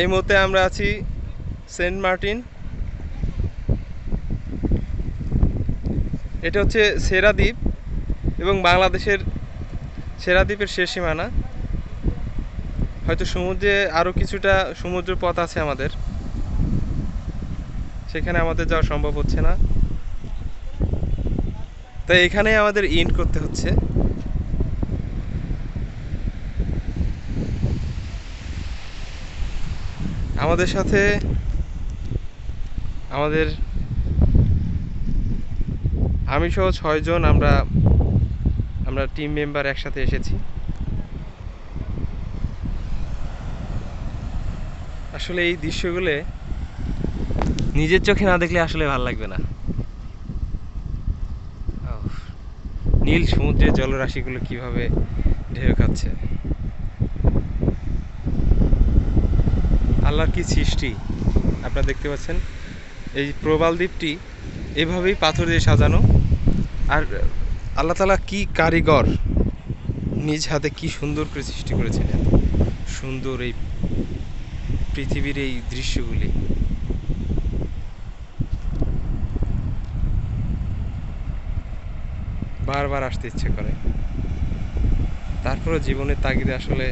এই মুহূর্তে আমরা আছি সেন্ট মার্টিন। এটা হচ্ছে সেরা দ্বীপ এবং বাংলাদেশের সেরা দ্বীপের শেষ সীমানা। হয়তো সমুদ্রে আরও কিছুটা সমুদ্র পথ আছে আমাদের। সেখানে আমাদের যাওয়া সম্ভব হচ্ছে না। তাই এখানেই আমাদের ইন্ড করতে হচ্ছে। আমাদের সাথে আমাদের আমি সহ ছয়জন আমরা আমরা টিম মেম্বার একসাথে এসেছি। আসলে এই দৃশ্যগুলো নিজের চোখে না দেখলে আসলে ভালো লাগবে না। নীল সমুদ্রের জলরাশিগুলো কীভাবে ঢেউ খাচ্ছে। আল্লাহর কি সৃষ্টি? আপনারা দেখতে পাচ্ছেন, এই প্রবাল দ্বীপটি এভাবেই পাথর দিয়ে সাজানো। আর আল্লাহ তালা কি কারিগর, নিজ হাতে কি সুন্দর করে সৃষ্টি করেছিলেন সুন্দর এই পৃথিবীর এই দৃশ্যগুলি। বারবার আসতে ইচ্ছে করে। তারপরে জীবনের তাগিদে আসলে